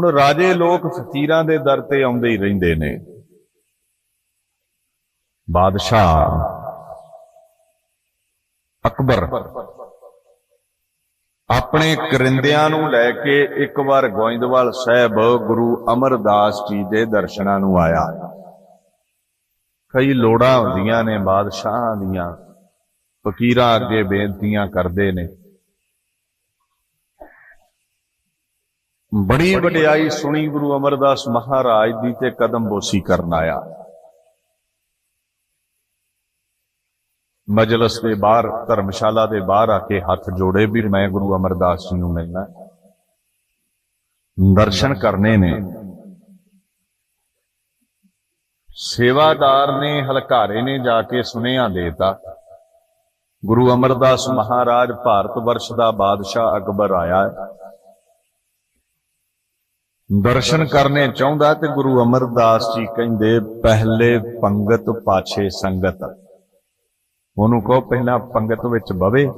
ਹੁਣ ਰਾਜੇ ਲੋਕ ਫਕੀਰਾਂ ਦੇ ਦਰ ਤੇ ਆਉਂਦੇ ਹੀ ਰਹਿੰਦੇ ਨੇ। ਬਾਦਸ਼ਾਹ ਅਕਬਰ ਆਪਣੇ ਕਰਿੰਦਿਆਂ ਨੂੰ ਲੈ ਕੇ ਇੱਕ ਵਾਰ ਗੋਇੰਦਵਾਲ ਸਾਹਿਬ ਗੁਰੂ ਅਮਰਦਾਸ ਜੀ ਦੇ ਦਰਸ਼ਨਾਂ ਨੂੰ ਆਇਆ। ਕਈ ਲੋੜਾਂ ਹੁੰਦੀਆਂ ਨੇ ਬਾਦਸ਼ਾਹਾਂ ਦੀਆਂ, ਫਕੀਰਾਂ ਅੱਗੇ ਬੇਨਤੀਆਂ ਕਰਦੇ ਨੇ। ਬੜੀ ਵਡਿਆਈ ਸੁਣੀ ਗੁਰੂ ਅਮਰਦਾਸ ਮਹਾਰਾਜ ਦੀ ਤੇ ਕਦਮ ਬੋਸੀ ਕਰਨ ਆਇਆ। ਮਜਲਸ ਦੇ ਬਾਹਰ ਧਰਮਸ਼ਾਲਾ ਦੇ ਬਾਹਰ ਆ ਕੇ ਹੱਥ ਜੋੜੇ ਵੀ ਮੈਂ ਗੁਰੂ ਅਮਰਦਾਸ ਜੀ ਨੂੰ ਮਿਲਣਾ। ਦਰਸ਼ਨ ਕਰਨੇ ਨੇ। ਸੇਵਾਦਾਰ ਨੇ ਹਲਕਾਰੇ ਨੇ ਜਾ ਕੇ ਸੁਨੇਹਾ ਦੇਤਾ। ਗੁਰੂ ਅਮਰਦਾਸ ਮਹਾਰਾਜ ਭਾਰਤ ਵਰਸ਼ ਦਾ ਬਾਦਸ਼ਾਹ ਅਕਬਰ ਆਇਆ ਹੈ। ਦਰਸ਼ਨ ਕਰਨੇ ਚਾਹੁੰਦਾ ਤੇ ਗੁਰੂ ਅਮਰਦਾਸ ਜੀ ਕਹਿੰਦੇ, ਪਹਿਲੇ ਪੰਗਤ ਪਾਛੇ ਸੰਗਤ। ਉਹਨੂੰ ਕਹੋ ਪਹਿਲਾਂ ਪੰਗਤ ਵਿੱਚ ਬਵੇ,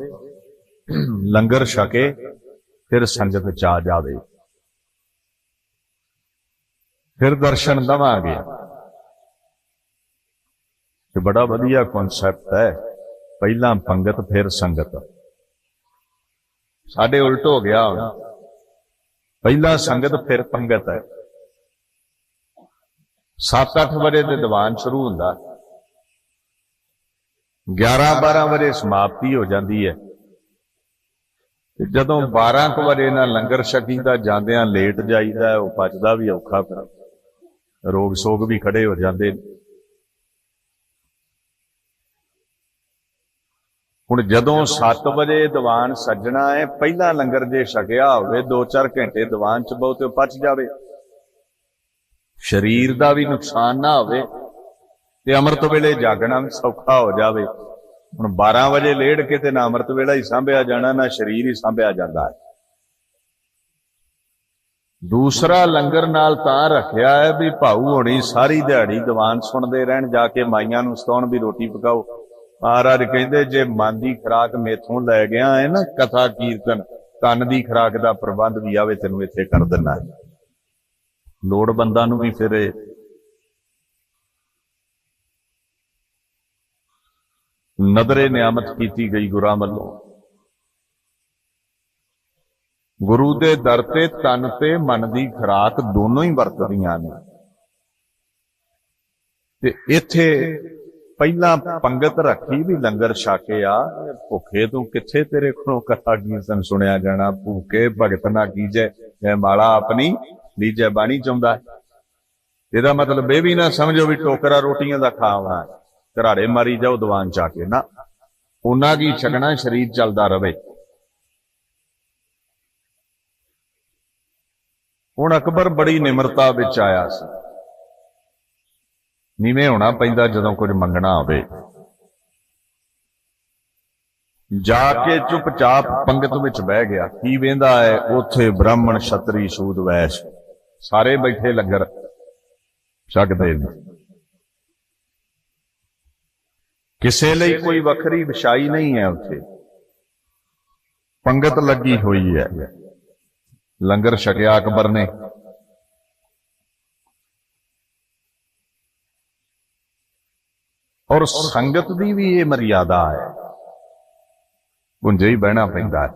ਲੰਗਰ ਛਕੇ, ਫਿਰ ਸੰਗਤ ਚ ਆ ਜਾਵੇ। ਫਿਰ ਦਰਸ਼ਨ ਦਵਾਂਗੇ। ਤੇ ਬੜਾ ਵਧੀਆ ਕਨਸੈਪਟ ਹੈ, ਪਹਿਲਾਂ ਪੰਗਤ, ਫਿਰ ਸੰਗਤ। ਸਾਡੇ ਉਲਟ ਹੋ ਗਿਆ ਹੁਣ। ਪਹਿਲਾਂ ਸੰਗਤ ਫਿਰ ਪੰਗਤ ਹੈ। 7-8 ਵਜੇ ਤੇ ਦੀਵਾਨ ਸ਼ੁਰੂ ਹੁੰਦਾ 11-12 ਵਜੇ ਸਮਾਪਤੀ ਹੋ ਜਾਂਦੀ ਹੈ। ਤੇ ਜਦੋਂ 12 ਕੁ ਵਜੇ ਨਾਲ ਲੰਗਰ ਛਕੀਦਾ, ਜਾਂਦਿਆਂ ਲੇਟ ਜਾਈਦਾ, ਉਹ ਪਚਦਾ ਵੀ ਔਖਾ ਫਿਰ। ਰੋਗ ਸੋਗ ਵੀ ਖੜੇ ਹੋ ਜਾਂਦੇ ਨੇ। ਹੁਣ ਜਦੋਂ 7 ਵਜੇ ਦੀਵਾਨ ਸੱਜਣਾ ਹੈ, ਪਹਿਲਾਂ ਲੰਗਰ ਜੇ ਛਕਿਆ ਹੋਵੇ 2-4 ਘੰਟੇ ਦੀਵਾਨ ਚ ਬਹੁ ਬਹੁਤੇ ਪਚ ਜਾਵੇ। ਸਰੀਰ ਦਾ ਵੀ ਨੁਕਸਾਨ ਨਾ ਹੋਵੇ ਤੇ ਅੰਮ੍ਰਿਤ ਵੇਲੇ ਜਾਗਣਾ ਵੀ ਸੌਖਾ ਹੋ ਜਾਵੇ। ਹੁਣ 12 ਵਜੇ ਲੇੜ ਕੇ ਤੇ ਨਾ ਅੰਮ੍ਰਿਤ ਵੇਲਾ ਹੀ ਸੰਭਿਆ ਜਾਣਾ, ਨਾ ਸਰੀਰ ਹੀ ਸੰਭਿਆ ਜਾਂਦਾ ਹੈ। ਦੂਸਰਾ ਲੰਗਰ ਨਾਲ ਤਾਂ ਰੱਖਿਆ ਹੈ ਵੀ ਭਾਊ ਹੋਣੀ ਸਾਰੀ ਦਿਹਾੜੀ ਦੀਵਾਨ ਸੁਣਦੇ ਰਹਿਣ, ਜਾ ਕੇ ਮਾਈਆਂ ਨੂੰ ਸਤਾਉਣ ਵੀ ਰੋਟੀ ਪਕਾਓ। ਮਹਾਰਾਜ ਕਹਿੰਦੇ, ਜੇ ਮਨ ਦੀ ਖਰਾਕ ਮੇਥੋਂ ਲੈ ਗਿਆ ਹੈ ਨਾ, ਕਥਾ, ਕੀਰਤਨ, ਤਨ ਦੀ ਖਰਾਕ ਦਾ ਪ੍ਰਬੰਧ ਵੀ ਆਵੇ, ਤੈਨੂੰ ਇੱਥੇ ਕਰ ਦਿੰਦਾ ਹੈ। ਲੋੜਵੰਦਾਂ ਨੂੰ ਵੀ ਫਿਰ ਇਹ ਨਦਰੇ ਨਿਆਮਤ ਕੀਤੀ ਗਈ ਗੁਰਾਂ ਵੱਲੋਂ। ਗੁਰੂ ਦੇ ਦਰ ਤੇ ਤਨ ਤੇ ਮਨ ਦੀ ਖਰਾਕ ਦੋਨੋਂ ਹੀ ਵਰਤਦੀਆਂ ਨੇ। ਤੇ ਇੱਥੇ ਪਹਿਲਾਂ ਪੰਗਤ ਰੱਖੀ ਵੀ ਲੰਗਰ ਛਾਕੇ ਆ। ਭੁੱਖੇ ਤੂੰ ਕਿੱਥੇ ਤੇਰੇ ਕੋਲੋਂ ਕਥਾ ਕੀਰਤਨ ਸੁਣਿਆ ਜਾਣਾ? ਭੂਖੇ ਭਗਤ ਨਾ ਕੀਜੈ ਜੈ ਮਾਲਾ ਆਪਣੀ ਲੀਜੈ ਬਾਣੀ ਚਾਹੁੰਦਾ ਇਹਦਾ ਮਤਲਬ ਇਹ ਵੀ ਨਾ ਸਮਝੋ ਵੀ ਟੋਕਰਾ ਰੋਟੀਆਂ ਦਾ ਖਾਵਾ ਘਰਾੜੇ ਮਾਰੀ ਜਾਓ, ਦੀਵਾਨ ਚਾ ਕੇ ਨਾ, ਉਹਨਾਂ ਕੀ ਛਕਣਾ ਸਰੀਰ ਚੱਲਦਾ ਰਵੇ। ਹੁਣ ਅਕਬਰ ਬੜੀ ਨਿਮਰਤਾ ਵਿੱਚ ਆਇਆ ਸੀ। ਨੀਵੇਂ ਹੋਣਾ ਪੈਂਦਾ ਜਦੋਂ ਕੁਝ ਮੰਗਣਾ ਹੋਵੇ ਜਾ ਕੇ ਚੁੱਪਚਾਪ ਪੰਗਤ ਵਿੱਚ ਬਹਿ ਗਿਆ। ਕੀ ਵੇਂਦਾ ਹੈ? ਉਥੇ ਬ੍ਰਾਹਮਣ ਛਤਰੀ ਸੂਦ ਵੈਸ਼। ਸਾਰੇ ਬੈਠੇ ਲੰਗਰ ਛਕਦੇ ਨੇ। ਕਿਸੇ ਲਈ ਕੋਈ ਵੱਖਰੀ ਵਿਛਾਈ ਨਹੀਂ ਹੈ ਉੱਥੇ। ਪੰਗਤ ਲੱਗੀ ਹੋਈ ਹੈ। ਲੰਗਰ ਛਕਿਆ ਅਕਬਰ ਨੇ। ਔਰ ਸੰਗਤ ਦੀ ਵੀ ਇਹ ਮਰਿਆਦਾ ਹੈ। ਗੁੰਜੇ ਹੀ ਬਹਿਣਾ ਪੈਂਦਾ ਹੈ।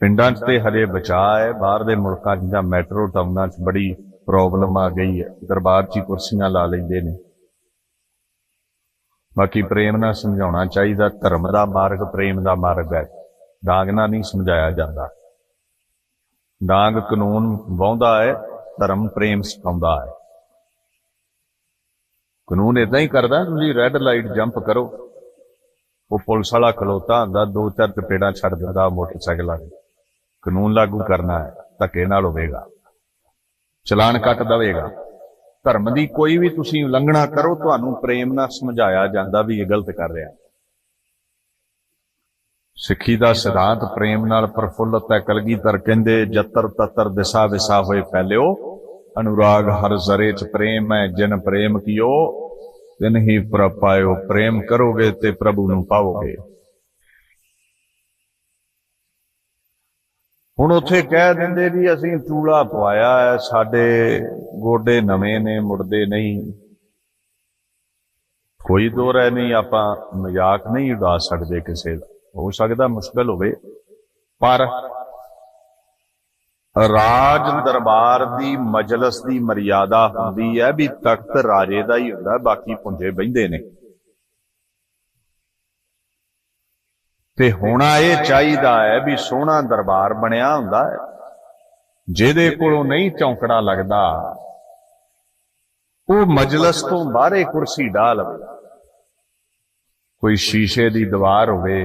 ਪਿੰਡਾਂ 'ਚ ਤੇ ਹਲੇ ਬਚਾ ਹੈ। ਬਾਹਰ ਦੇ ਮੁਲਕਾਂ 'ਚ ਜਾਂ ਮੈਟਰੋ ਟਾਊਨਾਂ 'ਚ ਬੜੀ ਪ੍ਰੋਬਲਮ ਆ ਗਈ ਹੈ। ਦਰਬਾਰ 'ਚ ਹੀ ਕੁਰਸੀਆਂ ਲਾ ਲੈਂਦੇ ਨੇ। ਬਾਕੀ ਪ੍ਰੇਮ ਨਾਲ ਸਮਝਾਉਣਾ ਚਾਹੀਦਾ। ਧਰਮ ਦਾ ਮਾਰਗ, ਪ੍ਰੇਮ ਦਾ ਮਾਰਗ ਹੈ। ਡਾਂਗ ਨਾਲ ਨਹੀਂ ਸਮਝਾਇਆ ਜਾਂਦਾ। ਡਾਂਗ ਕਾਨੂੰਨ ਵਾਹੁੰਦਾ ਹੈ, ਧਰਮ ਪ੍ਰੇਮ ਸਿਖਾਉਂਦਾ ਹੈ। ਕਾਨੂੰਨ ਇਦਾਂ ਹੀ ਕਰਦਾ, ਤੁਸੀਂ ਰੈੱਡ ਲਾਈਟ ਜੰਪ ਕਰੋ। ਉਹ ਪੁਲਿਸ ਵਾਲਾ ਖਲੋਤਾ ਹੁੰਦਾ, ਦੋ ਚਾਰ ਚਪੇੜਾਂ ਛੱਡ ਦਿੰਦਾ ਮੋਟਰਸਾਈਕਲ ਵਾਲੇ। ਕਾਨੂੰਨ ਲਾਗੂ ਕਰਨਾ ਹੈ, ਧੱਕੇ ਨਾਲ ਹੋਵੇਗਾ। ਚਲਾਨ ਕੱਟ ਦਵੇਗਾ। ਧਰਮ ਦੀ ਕੋਈ ਵੀ ਤੁਸੀਂ ਉਲੰਘਣਾ ਕਰੋ, ਤੁਹਾਨੂੰ ਪ੍ਰੇਮ ਨਾਲ ਸਮਝਾਇਆ ਜਾਂਦਾ ਵੀ ਇਹ ਗਲਤ ਕਰ ਰਿਹਾ। ਸਿੱਖੀ ਦਾ ਸਿਧਾਂਤ ਪ੍ਰੇਮ ਨਾਲ ਪ੍ਰਫੁੱਲਤ ਹੈ, ਕਲਗੀਧਰ ਕਹਿੰਦੇ ਜਤਰ ਤਤਰ ਦਿਸਾ ਵਿਸਾ ਹੋਏ ਫੈਲਿਓ। ਅਨੁਰਾਗ ਹਰ ਜ਼ਰੇ ਚ ਪ੍ਰੇਮ ਹੈ, ਜਿਨ ਪ੍ਰੇਮ ਕੀਓ, ਤਿਨ ਹੀ ਪ੍ਰਭ ਪਾਇਓ। ਪ੍ਰੇਮ ਕਰੋਗੇ ਤੇ ਪ੍ਰਭੂ ਨੂੰ ਪਾਓਗੇ। ਹੁਣ ਉੱਥੇ ਕਹਿ ਦਿੰਦੇ ਵੀ ਅਸੀਂ ਚੂੜਾ ਪਵਾਇਆ ਹੈ, ਸਾਡੇ ਗੋਡੇ ਨਵੇਂ ਨੇ, ਮੁੜਦੇ ਨਹੀਂ। ਕੋਈ ਦੋ ਰਹਿ ਨਹੀਂ, ਆਪਾਂ ਮਜ਼ਾਕ ਨਹੀਂ ਉਡਾ ਸਕਦੇ ਕਿਸੇ ਦਾ। ਹੋ ਸਕਦਾ ਮੁਸ਼ਕਲ ਹੋਵੇ, ਪਰ ਰਾਜ ਦਰਬਾਰ ਦੀ ਮਜਲਿਸ ਦੀ ਮਰਿਆਦਾ ਹੁੰਦੀ ਹੈ ਵੀ ਤਖਤ ਰਾਜੇ ਦਾ ਹੀ ਹੁੰਦਾ, ਬਾਕੀ ਪੁੰਜੇ ਬਹਿੰਦੇ ਨੇ। ਤੇ ਹੋਣਾ ਇਹ ਚਾਹੀਦਾ ਹੈ ਵੀ ਸੋਹਣਾ ਦਰਬਾਰ ਬਣਿਆ ਹੁੰਦਾ ਹੈ। ਜਿਹਦੇ ਕੋਲੋਂ ਨਹੀਂ ਚੌਂਕੜਾ ਲੱਗਦਾ, ਉਹ ਮਜਲਿਸ ਤੋਂ ਬਾਹਰੇ ਕੁਰਸੀ ਢਾ ਲਵੇ। ਕੋਈ ਸ਼ੀਸ਼ੇ ਦੀ ਦੀਵਾਰ ਹੋਵੇ,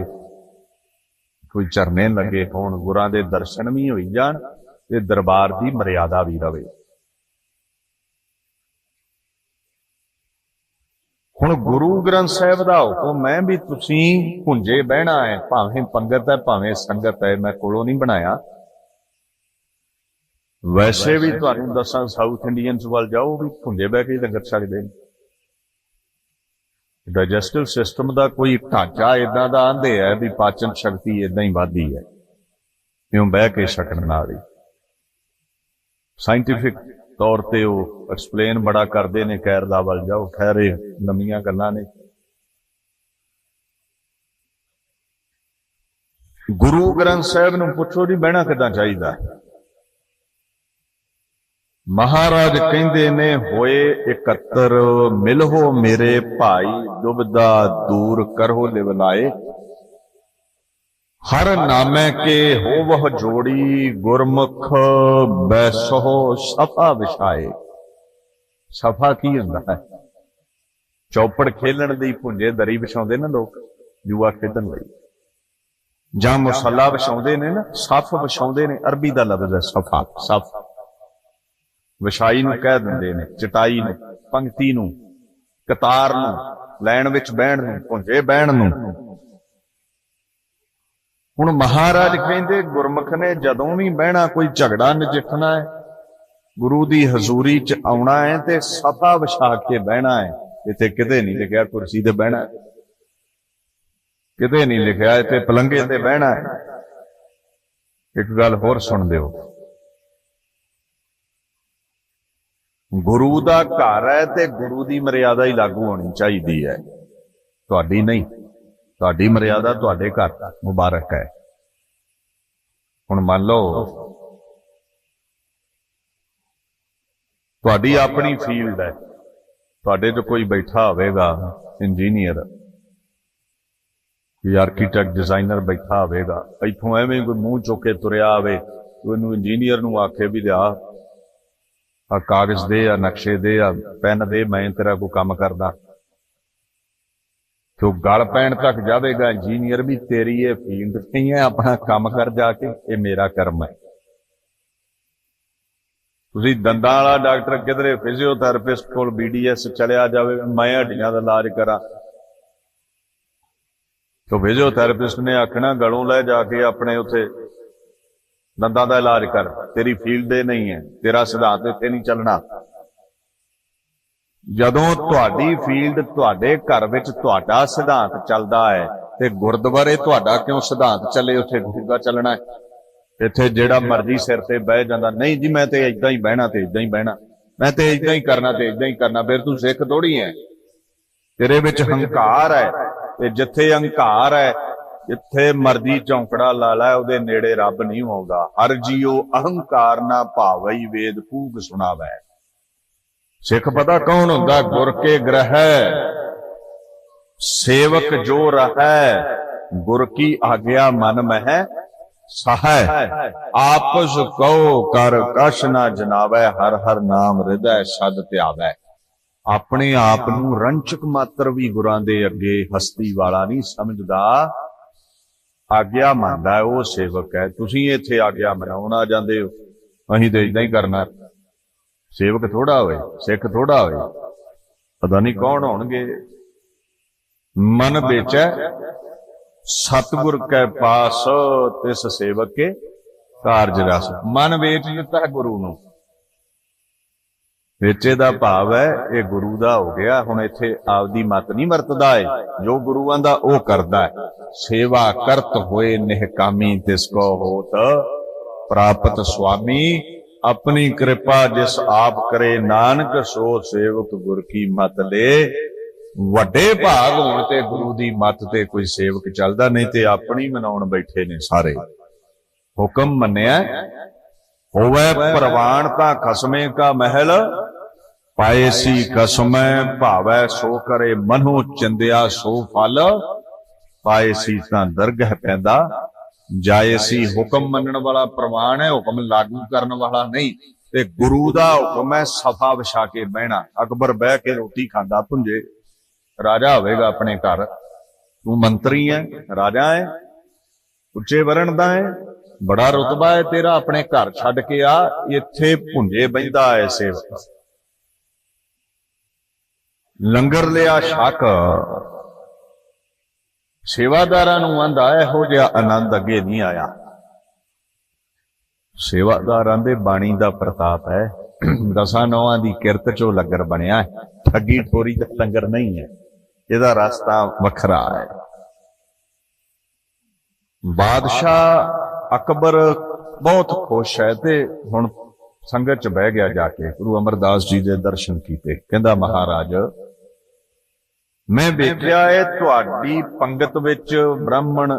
ਕੋਈ ਝਰਨੇ ਲੱਗੇ ਹੋਣ, ਗੁਰਾਂ ਦੇ ਦਰਸ਼ਨ ਵੀ ਹੋਈ ਜਾਣ। ਤੇ ਦਰਬਾਰ ਦੀ ਮਰਿਆਦਾ ਵੀ ਰਵੇ। ਹੁਣ ਗੁਰੂ ਗ੍ਰੰਥ ਸਾਹਿਬ ਦਾ ਹੁਕਮ ਮੈਂ ਵੀ ਤੁਸੀਂ ਭੁੰਜੇ ਬਹਿਣਾ ਹੈ, ਭਾਵੇਂ ਪੰਗਤ ਹੈ, ਭਾਵੇਂ ਸੰਗਤ ਹੈ, ਮੈਂ ਕੋਲੋਂ ਨਹੀਂ ਬਣਾਇਆ। ਵੈਸੇ ਵੀ ਤੁਹਾਨੂੰ ਦੱਸਾਂ ਸਾਊਥ ਇੰਡੀਅਨਸ ਵੱਲ ਜਾਓ ਵੀ ਭੁੰਜੇ ਬਹਿ ਕੇ ਹੀ ਲੰਗਰ ਛਕਦੇ ਨੇ ਡਾਈਜੈਸਟਿਵ ਸਿਸਟਮ ਦਾ ਕੋਈ ਢਾਂਚਾ ਇਦਾਂ ਦਾ ਆਂਦੇ ਹੈ ਵੀ ਪਾਚਨ ਸ਼ਕਤੀ ਇਦਾਂ ਹੀ ਵੱਧਦੀ ਹੈ। ਕਿਉਂ ਬਹਿ ਕੇ ਛਕਣ ਨਾਲ ਹੀ? ਸਾਇੰਟੀਫਿਕ ਤੌਰ ਤੇ ਉਹ ਐਕਸਪਲੇਨ ਬੜਾ ਕਰਦੇ ਨੇ, ਖੈਰ ਦਾ ਵੱਲ ਜਾਓ। ਖੈਰ, ਇਹ ਨਵੀਆਂ ਗੱਲਾਂ ਨੇ। ਗੁਰੂ ਗ੍ਰੰਥ ਸਾਹਿਬ ਨੂੰ ਪੁੱਛੋ ਜੀ, ਬਹਿਣਾ ਕਿਦਾਂ ਚਾਹੀਦਾ? ਮਹਾਰਾਜ ਕਹਿੰਦੇ ਨੇ, ਹੋਏ ਇਕੱਤਰ, ਮਿਲਹੋ ਮੇਰੇ ਭਾਈ ਦੁਬਦਾ ਦੂਰ ਕਰੋ ਲਿਵਲਾਏ ਹਰ ਨਾਮੇ ਕੇ ਹੋਵਹ ਜੋੜੀ ਗੁਰਮੁਖ ਬੈਸੋ ਸਫਾ ਵਿਛਾਏ। ਸਫਾ ਕੀ ਹੁੰਦਾ ਹੈ? ਚੌਪੜ ਖੇਲਣ ਦੀ ਭੁੰਜੇ ਦਰੀ ਵਿਛਾਉਂਦੇ ਨਾ ਲੋਕ, ਜੂਆ ਖੇਡਣ ਲਈ। ਜਾਂ ਮੁਸੱਲਾ ਵਿਛਾਉਂਦੇ ਨੇ ਨਾ ਸਫ ਵਿਛਾਉਂਦੇ ਨੇ, ਅਰਬੀ ਦਾ ਲਫ਼ਜ਼ ਹੈ ਸਫਾ ਸਫ ਵਿਛਾਈ ਨੂੰ ਕਹਿ ਦਿੰਦੇ ਨੇ, ਚਟਾਈ ਨੂੰ, ਪੰਕਤੀ ਨੂੰ, ਕਤਾਰ ਨੂੰ, ਲੈਣ ਵਿੱਚ ਬਹਿਣ ਨੂੰ, ਭੁੰਜੇ ਬਹਿਣ ਨੂੰ। ਹੁਣ ਮਹਾਰਾਜ ਕਹਿੰਦੇ ਗੁਰਮੁਖ ਨੇ ਜਦੋਂ ਵੀ ਬਹਿਣਾ, ਕੋਈ ਝਗੜਾ ਨਜਿੱਠਣਾ ਹੈ, ਗੁਰੂ ਦੀ ਹਜ਼ੂਰੀ ਚ ਆਉਣਾ ਹੈ ਤੇ ਸਫਾ ਵਿਛਾ ਕੇ ਬਹਿਣਾ ਹੈ। ਇੱਥੇ ਕਿਤੇ ਨਹੀਂ ਲਿਖਿਆ ਕੁਰਸੀ ਤੇ ਬਹਿਣਾ ਕਿਤੇ ਨਹੀਂ ਲਿਖਿਆ ਇੱਥੇ ਪਲੰਗੇ ਤੇ ਬਹਿਣਾ ਹੈ। ਇੱਕ ਗੱਲ ਹੋਰ ਸੁਣ ਦਿਓ। ਗੁਰੂ ਦਾ ਘਰ ਹੈ ਤੇ ਗੁਰੂ ਦੀ ਮਰਿਆਦਾ ਹੀ ਲਾਗੂ ਹੋਣੀ ਚਾਹੀਦੀ ਹੈ। ਤੁਹਾਡੀ ਨਹੀਂ। ਤੁਹਾਡੀ ਮਰਿਆਦਾ ਤੁਹਾਡੇ ਘਰ ਮੁਬਾਰਕ ਹੈ। ਹੁਣ ਮੰਨ ਲਓ, ਤੁਹਾਡੀ ਆਪਣੀ ਫੀਲਡ ਹੈ। ਤੁਹਾਡੇ ਤੋਂ ਕੋਈ ਬੈਠਾ ਹੋਵੇਗਾ ਇੰਜੀਨੀਅਰ ਕੋਈ ਆਰਕੀਟੈਕਟ ਡਿਜ਼ਾਈਨਰ ਬੈਠਾ ਹੋਵੇਗਾ। ਇੱਥੋਂ ਐਵੇਂ ਕੋਈ ਮੂੰਹ ਚੁੱਕ ਕੇ ਤੁਰਿਆ ਆਵੇ ਉਹਨੂੰ ਇੰਜੀਨੀਅਰ ਨੂੰ ਆਖੇ ਵੀ ਲਿਆ ਆ ਕਾਗਜ਼ ਦੇ ਆ, ਨਕਸ਼ੇ ਦੇ ਆ ਪੈਨ ਦੇ, ਮੈਂ ਤੇਰਾ ਕੋਈ ਕੰਮ ਕਰਦਾ। ਤੋ ਗਲ ਪੈਣ ਤੱਕ ਜਾਵੇਗਾ ਇੰਜੀਨੀਅਰ ਵੀ ਤੇਰੀ ਇਹ ਫੀਲਡ ਨਹੀਂ ਹੈ ਆਪਣਾ ਕੰਮ ਕਰ ਜਾ ਕੇ, ਇਹ ਮੇਰਾ ਕਰਮ ਹੈ। ਤੁਸੀਂ ਦੰਦਾਂ ਵਾਲਾ ਡਾਕਟਰ ਕਿਧਰੇ ਫਿਜ਼ੀਓਥੈਰੇਪਿਸਟ ਕੋਲ ਬੀਡੀਐਸ ਚਲਿਆ ਜਾਵੇ, ਮੈਂ ਹੱਡੀਆਂ ਦਾ ਇਲਾਜ ਕਰਾਂ। ਤੋ ਫਿਜ਼ੀਓਥੈਰੇਪਿਸਟ ਨੇ ਆਖਣਾ, ਗਲੋਂ ਲੈ ਜਾ ਕੇ ਆਪਣੇ ਉੱਥੇ ਦੰਦਾਂ ਦਾ ਇਲਾਜ ਕਰ, ਤੇਰੀ ਫੀਲਡ ਇਹ ਨਹੀਂ ਹੈ, ਤੇਰਾ ਸਿਧਾਂਤ ਇੱਥੇ ਨਹੀਂ ਚੱਲਣਾ। ਜਦੋਂ ਤੁਹਾਡੀ ਫੀਲਡ ਤੁਹਾਡੇ ਘਰ ਵਿੱਚ ਤੁਹਾਡਾ ਸਿਧਾਂਤ ਚੱਲਦਾ ਹੈ ਤੇ ਗੁਰਦੁਆਰੇ ਤੁਹਾਡਾ ਕਿਉਂ ਸਿਧਾਂਤ ਚੱਲੇ, ਉੱਥੇ ਗੁਰੂ ਚੱਲਣਾ ਹੈ? ਇੱਥੇ ਜਿਹੜਾ ਮਰਜ਼ੀ ਸਿਰ ਤੇ ਬਹਿ ਜਾਂਦਾ, ਨਹੀਂ ਜੀ, ਮੈਂ ਤੇ ਇਦਾਂ ਹੀ ਬਹਿਣਾ ਤੇ ਇਦਾਂ ਹੀ ਬਹਿਣਾ, ਮੈਂ ਤੇ ਇਦਾਂ ਹੀ ਕਰਨਾ ਤੇ ਇਦਾਂ ਹੀ ਕਰਨਾ, ਫਿਰ ਤੂੰ ਸਿੱਖ ਥੋੜੀ ਹੈ। ਤੇਰੇ ਵਿੱਚ ਹੰਕਾਰ ਹੈ ਤੇ ਜਿੱਥੇ ਹੰਕਾਰ ਹੈ, ਜਿੱਥੇ ਮਰਜ਼ੀ ਚੌਂਕੜਾ ਲਾ ਲੈ, ਉਹਦੇ ਨੇੜੇ ਰੱਬ ਨਹੀਂ ਆਉਂਦਾ ਹਰ ਜੀਉ ਅਹੰਕਾਰ ਨਾ ਭਾਵਈ ਵੇਦ ਕੂਕ ਸੁਣਾਵੇ। ਸਿੱਖ ਪਤਾ ਕੌਣ ਹੁੰਦਾ? ਗੁਰ ਕੇ ਗ੍ਰਹਿ। ਸੇਵਕ ਜੋ ਰਹੈ, ਗੁਰ ਕੀ ਆਗਿਆ ਮਨ ਮਹਿ ਸਹੈ ਆਪਸ ਕਉ ਕਰ ਕਛ ਨਾ ਜਨਾਵੈ, ਹਰ ਹਰ ਨਾਮ ਹਿਰਦੈ ਸਦ ਧਿਆਵੈ। ਆਪਣੇ ਆਪ ਨੂੰ ਰੰਚਕ ਮਾਤਰ ਵੀ ਗੁਰਾਂ ਦੇ ਅੱਗੇ ਹਸਤੀ ਵਾਲਾ ਨਹੀਂ ਸਮਝਦਾ। ਆਗਿਆ ਮੰਨਦਾ ਉਹ ਸੇਵਕ ਹੈ। ਤੁਸੀਂ ਇੱਥੇ ਆਗਿਆ ਮਨਾਉਣ ਆ ਜਾਂਦੇ ਹੋ। ਅਸੀਂ ਤੇ ਇਦਾਂ ਹੀ ਕਰਨਾ। ਸੇਵਕ ਥੋੜਾ ਹੋਏ ਸਿੱਖ ਥੋੜਾ ਹੋਏ ਪਤਾ ਨਹੀਂ ਕੌਣ ਹੋਣਗੇ। ਮਨ ਵੇਚੈ ਸਤਿਗੁਰ ਕੈ ਪਾਸ, ਤਿਸ ਸੇਵਕ ਕੇ ਕਾਰਜ ਰਸ। ਮਨ ਵੇਚ ਦਿੱਤਾ ਗੁਰੂ ਨੂੰ। ਵੇਚੇ ਦਾ ਭਾਵ ਹੈ, ਇਹ ਗੁਰੂ ਦਾ ਹੋ ਗਿਆ, ਹੁਣ ਇੱਥੇ ਆਪਦੀ ਮਤ ਨਹੀਂ ਵਰਤਦਾ ਏ ਜੋ ਗੁਰੂਆਂ ਦਾ ਉਹ ਕਰਦਾ ਹੈ। ਸੇਵਾ ਕਰਤ ਹੋਏ ਨਿਹਕਾਮੀ, ਤਿਸ ਕੋ ਹੋਤ ਪ੍ਰਾਪਤ ਸੁਆਮੀ ਆਪਣੀ ਕਿਰਪਾ ਜਿਸ ਆਪ ਕਰੇ, ਨਾਨਕ ਸੋ ਸੇਵਕ ਗੁਰ ਕੀ ਮਤ ਲੇ। ਵੱਡੇ ਭਾਗ ਹੋਣ ਤੇ ਗੁਰੂ ਦੀ ਮਤ ਤੇ ਕੋਈ ਸੇਵਕ ਚੱਲਦਾ ਨਹੀਂ ਤੇ ਆਪਣੀ ਮਨਾਉਣ ਬੈਠੇ ਨੇ ਸਾਰੇ। ਹੁਕਮ ਮੰਨਿਆ, ਹੋਵੇ ਪ੍ਰਵਾਨ ਤਾਂ ਖਸਮੇ ਕਾ ਮਹਿਲ, ਪਾਏ ਸੀ ਕਸਮੈ ਭਾਵੈ ਸੋ ਕਰੇ ਮਨੋ, ਚੰਦਿਆ ਸੋ ਫਲ, ਪਾਏ ਸੀ ਤਾਂ ਦਰਗਹ ਪੈਂਦਾ ਜਾਏ ਸੀ ਹੁਕਮ ਮੰਨਣ ਵਾਲਾ ਪ੍ਰਮਾਣ ਹੈ ਹੁਕਮ ਲਾਗੂ ਕਰਨ ਵਾਲਾ ਨਹੀਂ। ਤੇ ਗੁਰੂ ਦਾ ਹੁਕਮ ਹੈ ਸਫਾ ਵਿਛਾ ਕੇ ਬਹਿਣਾ। ਅਕਬਰ ਬਹਿ ਕੇ ਰੋਟੀ ਖਾਂਦਾ ਪੁੰਜੇ ਰਾਜਾ ਹੋਵੇਗਾ ਆਪਣੇ ਘਰ। ਤੂੰ ਮੰਤਰੀ ਹੈ ਰਾਜਾ ਹੈ। ਉੱਚੇ ਵਰਣ ਦਾ ਹੈ। ਬੜਾ ਰਤਬਾ ਹੈ ਤੇਰਾ ਆਪਣੇ ਘਰ। ਛੱਡ ਕੇ ਆ ਇੱਥੇ ਭੁੰਜੇ ਬੈਂਦਾ ਹੈ ਸੇਵਕ। ਲੰਗਰ ਲਿਆ ਛਕ ਸੇਵਾਦਾਰਾਂ ਨੂੰ ਆਂਦਾ, ਇਹੋ ਜਿਹਾ ਆਨੰਦ ਅੱਗੇ ਨਹੀਂ ਆਇਆ। ਸੇਵਾਦਾਰਾਂ ਦੇ ਬਾਣੀ ਦਾ ਪ੍ਰਤਾਪ ਹੈ, ਦਸਾਂ ਨੌਆਂ ਦੀ ਕਿਰਤ ਚੋਂ ਲੰਗਰ ਬਣਿਆ ਹੈ। ਠੱਗੀ ਠੋਰੀ ਦਾ ਲੰਗਰ ਨਹੀਂ ਹੈ, ਇਹਦਾ ਰਸਤਾ ਵੱਖਰਾ ਹੈ। ਬਾਦਸ਼ਾਹ ਅਕਬਰ ਬਹੁਤ ਖੁਸ਼ ਹੈ ਤੇ ਹੁਣ ਸੰਗਤ ਚ ਬਹਿ ਗਿਆ ਜਾ ਕੇ, ਗੁਰੂ ਅਮਰਦਾਸ ਜੀ ਦੇ ਦਰਸ਼ਨ ਕੀਤੇ। ਕਹਿੰਦਾ, ਮਹਾਰਾਜ ਮੈਂ ਵੇਖਿਆ ਹੈ ਤੁਹਾਡੀ ਪੰਗਤ ਵਿੱਚ ਬ੍ਰਾਹਮਣ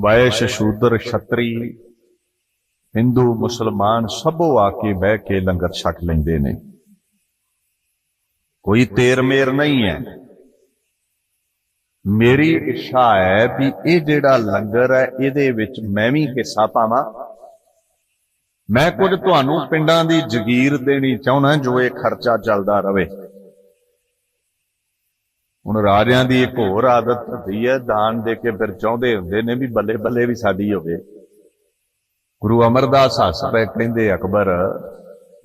ਵੈਸ਼ ਸ਼ੂਦਰ, ਛਤਰੀ, ਹਿੰਦੂ, ਮੁਸਲਮਾਨ ਸਭੋ ਆ ਕੇ ਬਹਿ ਕੇ ਲੰਗਰ ਛਕ ਲੈਂਦੇ ਨੇ। ਕੋਈ ਤੇਰ ਮੇਰ ਨਹੀਂ ਹੈ। ਮੇਰੀ ਇੱਛਾ ਹੈ ਵੀ ਇਹ ਜਿਹੜਾ ਲੰਗਰ ਹੈ, ਇਹਦੇ ਵਿੱਚ ਮੈਂ ਵੀ ਹਿੱਸਾ ਪਾਵਾਂ। ਮੈਂ ਕੁਝ ਤੁਹਾਨੂੰ ਪਿੰਡਾਂ ਦੀ ਜਗੀਰ ਦੇਣੀ ਚਾਹੁੰਦਾ ਜੋ ਇਹ ਖਰਚਾ ਚੱਲਦਾ ਰਹੇ ਹੁਣ ਰਾਜਿਆਂ ਦੀ ਇੱਕ ਹੋਰ ਆਦਤ ਹੁੰਦੀ ਹੈ ਦਾਨ ਦੇ ਕੇ ਫਿਰ ਚਾਹੁੰਦੇ ਹੁੰਦੇ ਨੇ ਵੀ ਬੱਲੇ ਬੱਲੇ ਵੀ ਸਾਡੀ ਹੋਵੇ। ਗੁਰੂ ਅਮਰਦਾਸ ਹੱਸ ਪਏ ਕਹਿੰਦੇ ਅਕਬਰ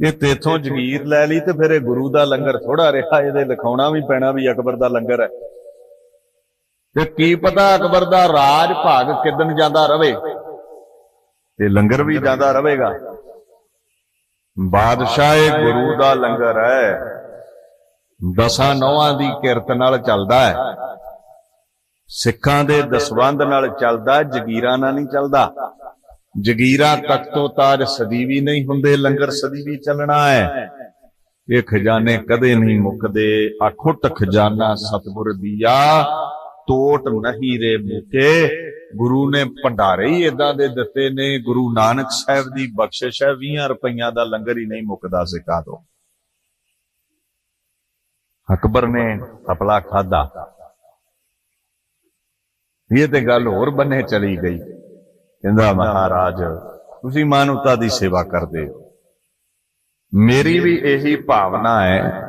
ਇਹ ਤੇਥੋਂ ਜਗੀਰ ਲੈ ਲਈ ਤੇ ਫਿਰ ਇਹ ਗੁਰੂ ਦਾ ਲੰਗਰ ਥੋੜਾ ਰਿਹਾ ਇਹਦੇ ਲਿਖਾਉਣਾ ਵੀ ਪੈਣਾ ਵੀ ਅਕਬਰ ਦਾ ਲੰਗਰ ਹੈ। ਤੇ ਕੀ ਪਤਾ ਅਕਬਰ ਦਾ ਰਾਜ ਭਾਗ ਕਿਦਨ ਜਾਂਦਾ ਰਵੇ? ਤੇ ਲੰਗਰ ਵੀ ਜਾਂਦਾ ਰਵੇਗਾ। ਬਾਦਸ਼ਾਹ ਇਹ ਗੁਰੂ ਦਾ ਲੰਗਰ ਹੈ। ਦਸਾਂ ਨੌਆਂ ਦੀ ਕਿਰਤ ਨਾਲ ਚੱਲਦਾ ਹੈ। ਸਿੱਖਾਂ ਦੇ ਦਸਵੰਦ ਨਾਲ ਚੱਲਦਾ, ਜਗੀਰਾਂ ਨਾਲ ਨਹੀਂ ਚੱਲਦਾ। ਜਗੀਰਾਂ ਤਖਤੋ ਤਾਜ ਸਦੀਵੀ ਨਹੀਂ ਹੁੰਦੇ, ਲੰਗਰ ਸਦੀਵੀ ਚੱਲਣਾ ਹੈ। ਇਹ ਖਜ਼ਾਨੇ ਕਦੇ ਨਹੀਂ ਮੁੱਕਦੇ। ਅਖੁੱਟ ਖਜ਼ਾਨਾ ਸਤਿਗੁਰ ਦੀਆ ਟੋਟ ਨਹੀਂ ਰੇ ਮੁਕੇ। ਗੁਰੂ ਨੇ ਭੰਡਾਰੇ ਹੀ ਇਦਾਂ ਦੇ ਦਿੱਤੇ ਨੇ। ਗੁਰੂ ਨਾਨਕ ਸਾਹਿਬ ਦੀ ਬਖਸ਼ਿਸ਼ ਹੈ 20 ਰੁਪਈਆਂ ਦਾ ਲੰਗਰ ਹੀ ਨਹੀਂ ਮੁੱਕਦਾ ਸਿੱਖਾਂ ਤੋਂ। ਅਕਬਰ ਨੇ ਤਪਲਾ ਖਾਦਾ ਇਹ ਤੇ ਗੱਲ ਹੋਰ ਬੰਨੇ ਚਲੀ ਗਈ। ਕਹਿੰਦਾ, ਮਹਾਰਾਜ, ਤੁਸੀਂ ਮਾਨਵਤਾ ਦੀ ਸੇਵਾ ਕਰਦੇ ਹੋ। ਮੇਰੀ ਵੀ ਇਹੀ ਭਾਵਨਾ ਹੈ।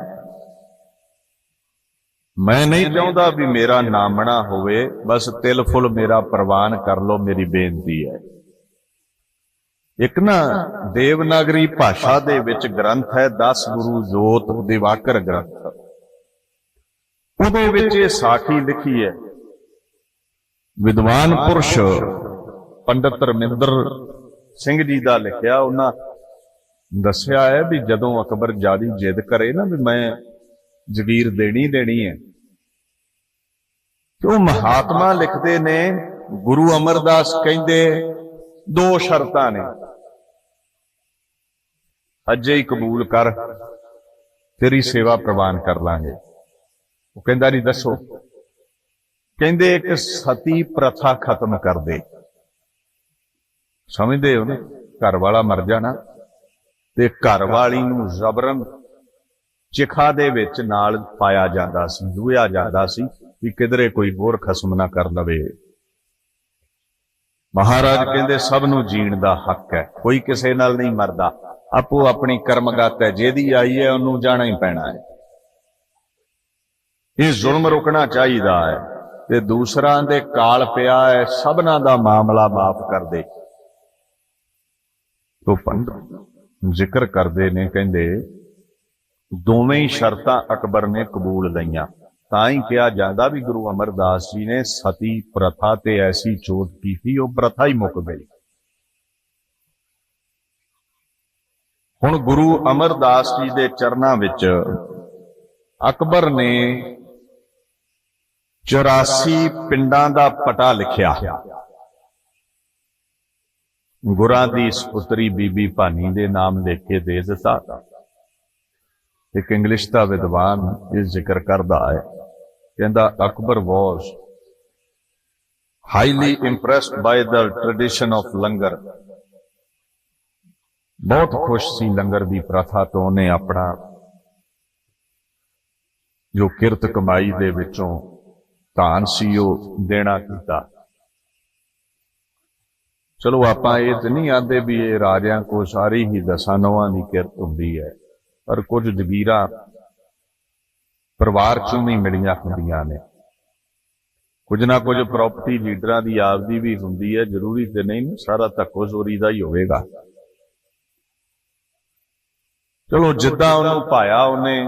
ਮੈਂ ਨਹੀਂ ਚਾਹੁੰਦਾ ਵੀ ਮੇਰਾ ਨਾਮਣਾ ਹੋਵੇ। ਬਸ ਤਿਲ ਫੁੱਲ ਮੇਰਾ ਪ੍ਰਵਾਨ ਕਰ ਲਓ, ਮੇਰੀ ਬੇਨਤੀ ਹੈ। ਇੱਕ ਨਾ ਦੇਵਨਾਗਰੀ ਭਾਸ਼ਾ ਦੇ ਵਿੱਚ ਗ੍ਰੰਥ ਹੈ 10 ਗੁਰੂ ਜੋਤ ਦਿਵਾਕਰ ਗ੍ਰੰਥ। ਉਹਦੇ ਵਿੱਚ ਇਹ ਸਾਖੀ ਲਿਖੀ ਹੈ। ਵਿਦਵਾਨ ਪੁਰਸ਼ ਪੰਡਤ ਰਮਿੰਦਰ ਸਿੰਘ ਜੀ ਦਾ ਲਿਖਿਆ ਉਹਨਾਂ ਦੱਸਿਆ ਹੈ ਵੀ ਜਦੋਂ ਅਕਬਰ ਜਿਆਦੀ ਜਿੱਦ ਕਰੇ ਨਾ ਵੀ ਮੈਂ ਜ਼ਗੀਰ ਦੇਣੀ ਦੇਣੀ ਹੈ। ਤੇ ਉਹ ਮਹਾਤਮਾ ਲਿਖਦੇ ਨੇ ਗੁਰੂ ਅਮਰਦਾਸ ਕਹਿੰਦੇ ਦੋ ਸ਼ਰਤਾਂ ਨੇ। ਅਜੇ ਹੀ ਕਬੂਲ ਕਰ ਤੇਰੀ ਸੇਵਾ ਪ੍ਰਵਾਨ ਕਰ ਲਾਂਗੇ। ਉਹ ਕਹਿੰਦਾ ਨਹੀਂ ਦੱਸੋ। ਕਹਿੰਦੇ ਇੱਕ ਸਤੀ ਪ੍ਰਥਾ ਖਤਮ ਕਰ ਦੇ। ਸਮਝਦੇ ਹੋ ਨਾ? ਘਰ ਵਾਲਾ ਮਰ ਜਾਣਾ ਤੇ ਘਰ ਵਾਲੀ ਨੂੰ ਜ਼ਬਰਨ ਚਿਖਾ ਦੇ ਵਿੱਚ ਨਾਲ ਪਾਇਆ ਜਾਂਦਾ ਸੀ, ਜੂਇਆ ਜਾਂਦਾ ਸੀ ਕਿ ਕਿਧਰੇ ਕੋਈ ਹੋਰ ਖਸਮ ਨਾ ਕਰ ਲਵੇ। ਮਹਾਰਾਜ ਕਹਿੰਦੇ, ਸਭ ਨੂੰ ਜੀਣ ਦਾ ਹੱਕ ਹੈ, ਕੋਈ ਕਿਸੇ ਨਾਲ ਨਹੀਂ ਮਰਦਾ। ਆਪੋ ਆਪਣੀ ਕਰਮਗਤ ਹੈ, ਜਿਹਦੀ ਆਈ ਹੈ, ਉਹਨੂੰ ਜਾਣਾ ਹੀ ਪੈਣਾ ਹੈ। ਇਹ ਜ਼ੁਲਮ ਰੁਕਣਾ ਚਾਹੀਦਾ ਹੈ ਤੇ ਦੂਸਰਾ ਦੇ ਕਾਲ ਪਿਆ ਹੈ, ਸਭਨਾਂ ਦਾ ਮਾਮਲਾ ਮਾਫ ਕਰ ਦੇ। ਤੋ ਪੰਡਤ, ਜ਼ਿਕਰ ਕਰਦੇ ਨੇ, ਕਹਿੰਦੇ, ਦੋਵੇਂ ਹੀ ਸ਼ਰਤਾਂ ਅਕਬਰ ਨੇ ਕਬੂਲ ਲਈਆਂ। ਤਾਂ ਹੀ ਕਿਹਾ ਜਾਂਦਾ ਵੀ ਗੁਰੂ ਅਮਰਦਾਸ ਜੀ ਨੇ ਸਤੀ ਪ੍ਰਥਾ ਤੇ ਐਸੀ ਚੋਟ ਕੀਤੀ, ਉਹ ਪ੍ਰਥਾ ਹੀ ਮੁੱਕ ਗਈ। ਹੁਣ ਗੁਰੂ ਅਮਰਦਾਸ ਜੀ ਦੇ ਚਰਨਾਂ ਵਿੱਚ ਅਕਬਰ ਨੇ 84 ਪਿੰਡਾਂ ਦਾ ਪਟਾ ਲਿਖਿਆ। ਗੁਰਾਂ ਦੀ ਸੁਪੁੱਤਰੀ ਬੀਬੀ ਭਾਨੀ ਦੇ ਨਾਮ ਲਿਖ ਕੇ ਦੇ ਦਿੱਤਾ। ਇੱਕ ਇੰਗਲਿਸ਼ ਦਾ ਵਿਦਵਾਨ ਇਹ ਜ਼ਿਕਰ ਕਰਦਾ ਹੈ। ਕਹਿੰਦਾ, Akbar was highly impressed by the tradition of langar. ਬਹੁਤ ਖੁਸ਼ ਸੀ ਲੰਗਰ ਦੀ ਪ੍ਰਥਾ ਤੋਂ ਉਹਨੇ ਆਪਣਾ ਜੋ ਕਿਰਤ ਕਮਾਈ ਦੇ ਵਿੱਚੋਂ ਧਾਨ ਸੀ ਉਹ ਦੇਣਾ ਕੀਤਾ। ਚਲੋ ਆਪਾਂ ਇਹ ਤੇ ਨਹੀਂ ਆਂਦੇ ਵੀ ਇਹ ਰਾਜਿਆਂ ਕੋ ਸਾਰੀ ਹੀ ਦਸਾਂ ਨਵਾਂ ਦੀ ਕਿਰਤ ਹੁੰਦੀ ਹੈ, ਪਰ ਕੁਝ ਜਗੀਰਾਂ ਪਰਿਵਾਰ ਚੋਂ ਨਹੀਂ ਮਿਲੀਆਂ ਹੁੰਦੀਆਂ ਨੇ। ਕੁਝ ਨਾ ਕੁਝ ਪ੍ਰਾਪਰਟੀ ਲੀਡਰਾਂ ਦੀ ਆਪਦੀ ਵੀ ਹੁੰਦੀ ਹੈ, ਜ਼ਰੂਰੀ ਤੇ ਨਹੀਂ, ਸਾਰਾ ਧੱਕੋ ਜ਼ੋਰੀ ਦਾ ਹੀ ਹੋਵੇਗਾ। ਚਲੋ ਜਿੱਦਾਂ ਉਹਨੂੰ ਪਾਇਆ, ਉਹਨੇ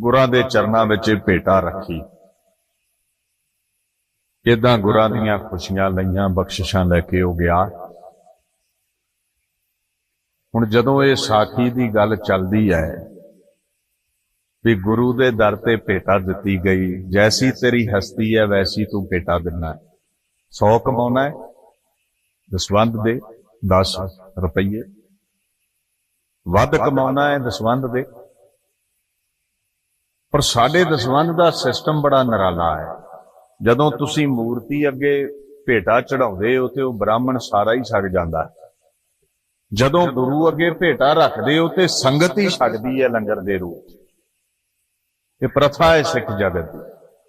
ਗੁਰਾਂ ਦੇ ਚਰਨਾਂ ਵਿੱਚ ਭੇਟਾ ਰੱਖੀ। ਇਦਾਂ ਗੁਰਾਂ ਦੀਆਂ ਖੁਸ਼ੀਆਂ ਲਈਆਂ, ਬਖਸ਼ਿਸ਼ਾਂ ਲੈ ਕੇ ਉਹ ਗਿਆ। ਹੁਣ ਜਦੋਂ ਇਹ ਸਾਖੀ ਦੀ ਗੱਲ ਚੱਲਦੀ ਹੈ ਵੀ ਗੁਰੂ ਦੇ ਦਰ ਤੇ ਭੇਟਾ ਦਿੱਤੀ ਗਈ, ਜੈਸੀ ਤੇਰੀ ਹਸਤੀ ਹੈ, ਵੈਸੀ ਤੂੰ ਭੇਟਾ ਦਿੰਨਾ ਸੌ ਕਮਾਉਣਾ ਹੈ ਦਸਵੰਦ ਦੇ 10 ਰੁਪਏ ਵੱਧ ਕਮਾਉਣਾ ਹੈ ਦਸਵੰਦ ਦੇ। ਪਰ ਸਾਡੇ ਦਸਵੰਦ ਦਾ ਸਿਸਟਮ ਬੜਾ ਨਰਾਲਾ ਹੈ। ਜਦੋਂ ਤੁਸੀਂ ਮੂਰਤੀ ਅੱਗੇ ਭੇਟਾ ਚੜਾਉਂਦੇ ਹੋ ਤੇ ਉਹ ਬ੍ਰਾਹਮਣ ਸਾਰਾ ਹੀ ਛੱਡ ਜਾਂਦਾ ਹੈ ਜਦੋਂ ਗੁਰੂ ਅੱਗੇ ਭੇਟਾ ਰੱਖਦੇ ਹੋ ਤੇ ਸੰਗਤ ਹੀ ਛੱਡਦੀ ਹੈ ਲੰਗਰ ਦੇ ਰੂਪ 'ਚ। ਇਹ ਪ੍ਰਥਾ ਹੈ ਸਿੱਖ ਜਗਤ ਦੀ